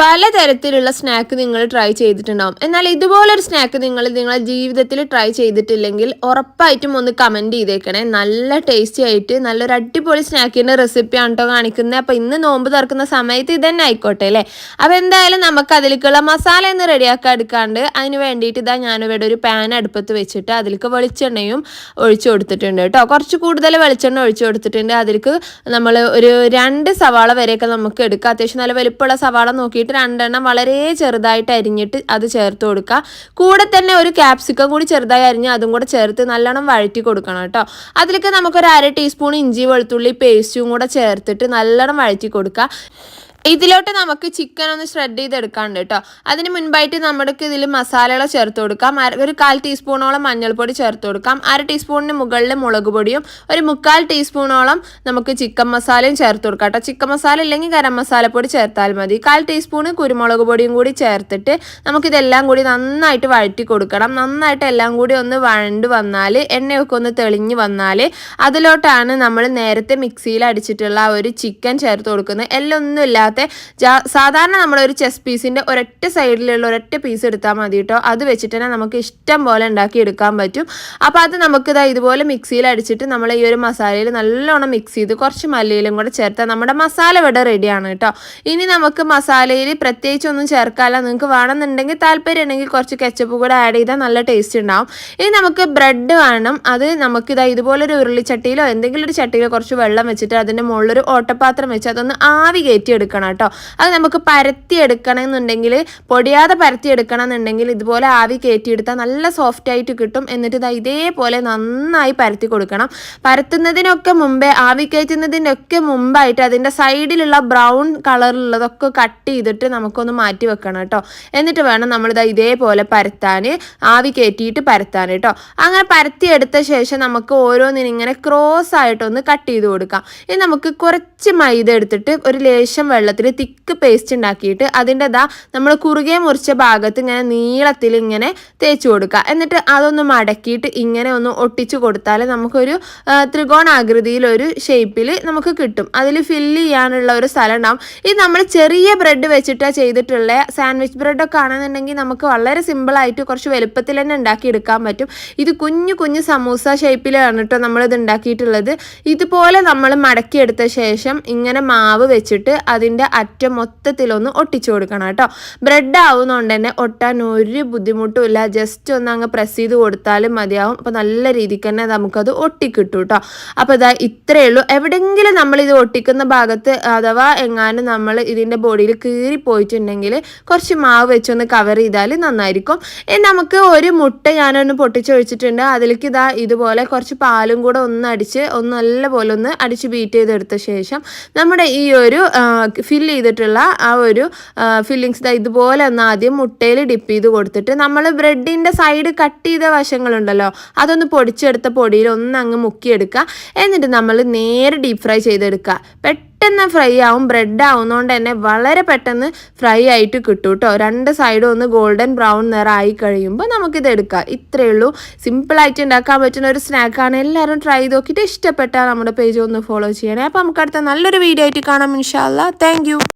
പലതരത്തിലുള്ള സ്നാക്ക് നിങ്ങൾ ട്രൈ ചെയ്തിട്ടുണ്ടാവും. എന്നാൽ ഇതുപോലൊരു സ്നാക്ക് നിങ്ങൾ നിങ്ങളുടെ ജീവിതത്തിൽ ട്രൈ ചെയ്തിട്ടില്ലെങ്കിൽ ഉറപ്പായിട്ടും ഒന്ന് കമന്റ് ചെയ്തേക്കണേ. നല്ല ടേസ്റ്റി ആയിട്ട് നല്ലൊരു അടിപൊളി സ്നാക്കിന്റെ റെസിപ്പിയാണ് കേട്ടോ കാണിക്കുന്നത് അപ്പോൾ ഇന്ന് നോമ്പ് തുറക്കുന്ന സമയത്ത് ഇതന്നെ ആയിക്കോട്ടെ അല്ലേ? അപ്പോൾ എന്തായാലും നമുക്ക് അതിലേക്കുള്ള മസാല ഒന്ന് റെഡിയാക്കാൻ എടുക്കാണ്ട് അതിന് വേണ്ടിയിട്ട് ഇതാ ഞാനിവിടെ ഒരു പാൻ അടുപ്പത്ത് വെച്ചിട്ട് അതിലേക്ക് വെളിച്ചെണ്ണയും ഒഴിച്ചു കൊടുത്തിട്ടുണ്ട് കേട്ടോ. കുറച്ച് കൂടുതൽ വെളിച്ചെണ്ണ ഒഴിച്ചു കൊടുത്തിട്ടുണ്ട്. അതിലേക്ക് നമ്മൾ ഒരു രണ്ട് സവാള വരെയൊക്കെ നമുക്ക് എടുക്കാം. അത്യാവശ്യം നല്ല വലിപ്പമുള്ള സവാള നോക്കിയിട്ട് രണ്ടെണ്ണം വളരെ ചെറുതായിട്ട് അരിഞ്ഞിട്ട് അത് ചേർത്ത് കൊടുക്കുക. കൂടെ തന്നെ ഒരു ക്യാപ്സിക്കം കൂടി ചെറുതായി അരിഞ്ഞ് അതും കൂടെ ചേർത്ത് നല്ലോണം വഴറ്റി കൊടുക്കണം കേട്ടോ. അതിലേക്ക് നമുക്കൊരു അര ടീസ്പൂൺ ഇഞ്ചി വെളുത്തുള്ളി പേസ്റ്റും കൂടെ ചേർത്തിട്ട് നല്ലോണം വഴറ്റി കൊടുക്കുക. ഇതിലോട്ട് നമുക്ക് ചിക്കൻ ഒന്ന് ഷ്രെഡ് ചെയ്തെടുക്കാണ്ട് കേട്ടോ അതിന് മുൻപായിട്ട് നമ്മൾക്ക് ഇതിൽ മസാലകൾ ചേർത്ത് കൊടുക്കാം. ഒരു കാൽ ടീസ്പൂണോളം മഞ്ഞൾപ്പൊടി ചേർത്ത് കൊടുക്കാം. അര ടീസ്പൂണിന് മുകളിൽ മുളക് പൊടിയും ഒരു മുക്കാൽ ടീസ്പൂണോളം നമുക്ക് ചിക്കൻ മസാലയും ചേർത്ത് കൊടുക്കാം കേട്ടോ ചിക്കൻ മസാല ഇല്ലെങ്കിൽ ഗരം മസാലപ്പൊടി ചേർത്താൽ മതി. കാൽ ടീസ്പൂണ് കുരുമുളക് പൊടിയും കൂടി ചേർത്തിട്ട് നമുക്കിതെല്ലാം കൂടി നന്നായിട്ട് വഴറ്റി കൊടുക്കണം. നന്നായിട്ട് എല്ലാം കൂടി ഒന്ന് വഴണ്ട് വന്നാൽ എണ്ണയൊക്കെ ഒന്ന് തെളിഞ്ഞ് വന്നാൽ അതിലോട്ടാണ് നമ്മൾ നേരത്തെ മിക്സിയിൽ അടിച്ചിട്ടുള്ള ഒരു ചിക്കൻ ചേർത്ത് കൊടുക്കുന്നത്. എല്ലാം ഇല്ലാത്ത അല്ലാതെ സാധാരണ നമ്മളൊരു ചെസ് പീസിന്റെ ഒരൊറ്റ സൈഡിലുള്ള ഒരൊറ്റ പീസ് എടുത്താൽ മതി കേട്ടോ അത് വെച്ചിട്ട് തന്നെ നമുക്ക് ഇഷ്ടം പോലെ ഉണ്ടാക്കി എടുക്കാൻ പറ്റും. അപ്പോൾ അത് നമുക്ക് ഇതാ ഇതുപോലെ മിക്സിയിൽ അടിച്ചിട്ട് നമ്മൾ ഈ ഒരു മസാലയിൽ നല്ലോണം മിക്സ് ചെയ്ത് കുറച്ച് മല്ലിയിലും കൂടെ ചേർത്താൽ നമ്മുടെ മസാല ഇവിടെ റെഡിയാണ് കേട്ടോ ഇനി നമുക്ക് മസാലയിൽ പ്രത്യേകിച്ചൊന്നും ചേർക്കാല്ല. നിങ്ങൾക്ക് വേണമെന്നുണ്ടെങ്കിൽ താല്പര്യം ഉണ്ടെങ്കിൽ കുറച്ച് കെച്ചപ്പ് കൂടെ ആഡ് ചെയ്താൽ നല്ല ടേസ്റ്റ് ഉണ്ടാവും. ഇനി നമുക്ക് ബ്രെഡ് വേണം. അത് നമുക്കിതാ ഇതുപോലൊരു ഉരുളിച്ചട്ടിയിലോ എന്തെങ്കിലും ഒരു ചട്ടിയിലോ കുറച്ച് വെള്ളം വെച്ചിട്ട് അതിന്റെ മുകളിലൊരു ഓട്ടപാത്രം വെച്ച് അതൊന്ന് ആവി കയറ്റി എടുക്കണം കേട്ടോ അത് നമുക്ക് പരത്തി എടുക്കണമെന്നുണ്ടെങ്കിൽ പൊടിയാതെ പരത്തി എടുക്കണം എന്നുണ്ടെങ്കിൽ ഇതുപോലെ ആവി കയറ്റിയെടുത്താൽ നല്ല സോഫ്റ്റ് ആയിട്ട് കിട്ടും. എന്നിട്ട് ഇതാ ഇതേപോലെ നന്നായി പരത്തി കൊടുക്കണം. പരത്തുന്നതിനൊക്കെ മുമ്പേ ആവി കയറ്റുന്നതിന്റെ ഒക്കെ മുമ്പായിട്ട് അതിന്റെ സൈഡിലുള്ള ബ്രൗൺ കളറിലുള്ളതൊക്കെ കട്ട് ചെയ്തിട്ട് നമുക്കൊന്ന് മാറ്റി വെക്കണം കേട്ടോ. എന്നിട്ട് വേണം നമ്മളിതാ ഇതേപോലെ പരത്താൻ ആവി കയറ്റിയിട്ട് പരത്താൻ കേട്ടോ. അങ്ങനെ പരത്തി എടുത്ത ശേഷം നമുക്ക് ഓരോന്നിനും ഇങ്ങനെ ക്രോസ് ആയിട്ടൊന്ന് കട്ട് ചെയ്ത് കൊടുക്കാം. ഇനി നമുക്ക് കുറച്ച് മൈദ എടുത്തിട്ട് ഒരു ലേശം വെള്ളത്തിൽ നീളത്തിൽ തിക്ക് പേസ്റ്റ് ഉണ്ടാക്കിയിട്ട് അതിന്റെ ദാ നമ്മൾ കുറുകെ മുറിച്ച ഭാഗത്ത് ഇങ്ങനെ നീളത്തിൽ ഇങ്ങനെ തേച്ച് കൊടുക്കുക. എന്നിട്ട് അതൊന്ന് മടക്കിയിട്ട് ഇങ്ങനെ ഒന്ന് ഒട്ടിച്ചു കൊടുത്താൽ നമുക്കൊരു ത്രികോണാകൃതിയിലൊരു ഷേപ്പിൽ നമുക്ക് കിട്ടും. അതിൽ ഫില്ല് ചെയ്യാനുള്ള ഒരു സ്ഥലം ഉണ്ടാവും. ഇത് നമ്മൾ ചെറിയ ബ്രെഡ് വെച്ചിട്ടാണ് ചെയ്തിട്ടുള്ള സാൻഡ്വിച്ച് ബ്രെഡൊക്കെ ആണെന്നുണ്ടെങ്കിൽ നമുക്ക് വളരെ സിമ്പിളായിട്ട് കുറച്ച് വലുപ്പത്തിൽ തന്നെ ഉണ്ടാക്കി എടുക്കാൻ പറ്റും. ഇത് കുഞ്ഞു കുഞ്ഞു സമൂസ ഷേപ്പിലാണ് കേട്ടോ നമ്മളിത് ഉണ്ടാക്കിയിട്ടുള്ളത്. ഇതുപോലെ നമ്മൾ മടക്കിയെടുത്ത ശേഷം ഇങ്ങനെ മാവ് വെച്ചിട്ട് അതിന്റെ അറ്റം മൊത്തത്തിലൊന്ന് ഒട്ടിച്ചു കൊടുക്കണം കേട്ടോ. ബ്രെഡ് ആവുന്നതുകൊണ്ട് തന്നെ ഒട്ടാൻ ഒരു ബുദ്ധിമുട്ടും ഇല്ല ജസ്റ്റ് ഒന്ന് അങ്ങ് പ്രസ് ചെയ്ത് കൊടുത്താലും മതിയാവും. അപ്പോൾ നല്ല രീതിക്ക് തന്നെ നമുക്കത് ഒട്ടിക്കിട്ടും കേട്ടോ അപ്പോൾ ഇതാ ഇത്രയേ ഉള്ളൂ. എവിടെയെങ്കിലും നമ്മൾ ഇത് ഒട്ടിക്കുന്ന ഭാഗത്ത് അഥവാ എങ്ങാനും നമ്മൾ ഇതിന്റെ ബോഡിയിൽ കീറി പോയിട്ടുണ്ടെങ്കിൽ കുറച്ച് മാവ് വെച്ചൊന്ന് കവർ ചെയ്താൽ നന്നായിരിക്കും. നമുക്ക് ഒരു മുട്ട ഞാനൊന്ന് പൊട്ടിച്ചൊഴിച്ചിട്ടുണ്ട് അതിലേക്ക് ഇതാ ഇതുപോലെ കുറച്ച് പാലും കൂടെ ഒന്ന് അടിച്ച് ഒന്ന് നല്ലപോലെ ഒന്ന് അടിച്ച് ബീറ്റ് ചെയ്തെടുത്ത ശേഷം നമ്മുടെ ഈ ഒരു ഫില്ല് ചെയ്തിട്ടുള്ള ആ ഒരു ഫില്ലിങ്സ് ഇതുപോലെ ഒന്ന് ആദ്യം മുട്ടയിൽ ഡിപ്പ് ചെയ്ത് കൊടുത്തിട്ട് നമ്മൾ ബ്രെഡിന്റെ സൈഡ് കട്ട് ചെയ്ത വശങ്ങളുണ്ടല്ലോ അതൊന്ന് പൊടിച്ചെടുത്ത പൊടിയിൽ ഒന്ന് അങ്ങ് മുക്കിയെടുക്കുക. എന്നിട്ട് നമ്മൾ നേരെ ഡീപ്പ് ഫ്രൈ ചെയ്തെടുക്കുക. പെട്ടെന്ന് ഫ്രൈ ആവും ബ്രെഡ് ആവുന്നതുകൊണ്ട് തന്നെ വളരെ പെട്ടെന്ന് ഫ്രൈ ആയിട്ട് കിട്ടും കേട്ടോ രണ്ട് സൈഡും ഒന്ന് ഗോൾഡൻ ബ്രൗൺ നിറമായി കഴിയുമ്പോൾ നമുക്കിത് എടുക്കാം. ഇത്രയേ ഉള്ളൂ. സിമ്പിളായിട്ട് ഉണ്ടാക്കാൻ പറ്റുന്ന ഒരു സ്നാക്കാണ് എല്ലാവരും ട്രൈ ചെയ്ത് നോക്കിയിട്ട് ഇഷ്ടപ്പെട്ടാൽ നമ്മുടെ പേജ് ഒന്ന് ഫോളോ ചെയ്യണേ. അപ്പോൾ നമുക്ക് അടുത്ത നല്ലൊരു വീഡിയോ ആയിട്ട് കാണാം ഇൻഷാല്ല താങ്ക്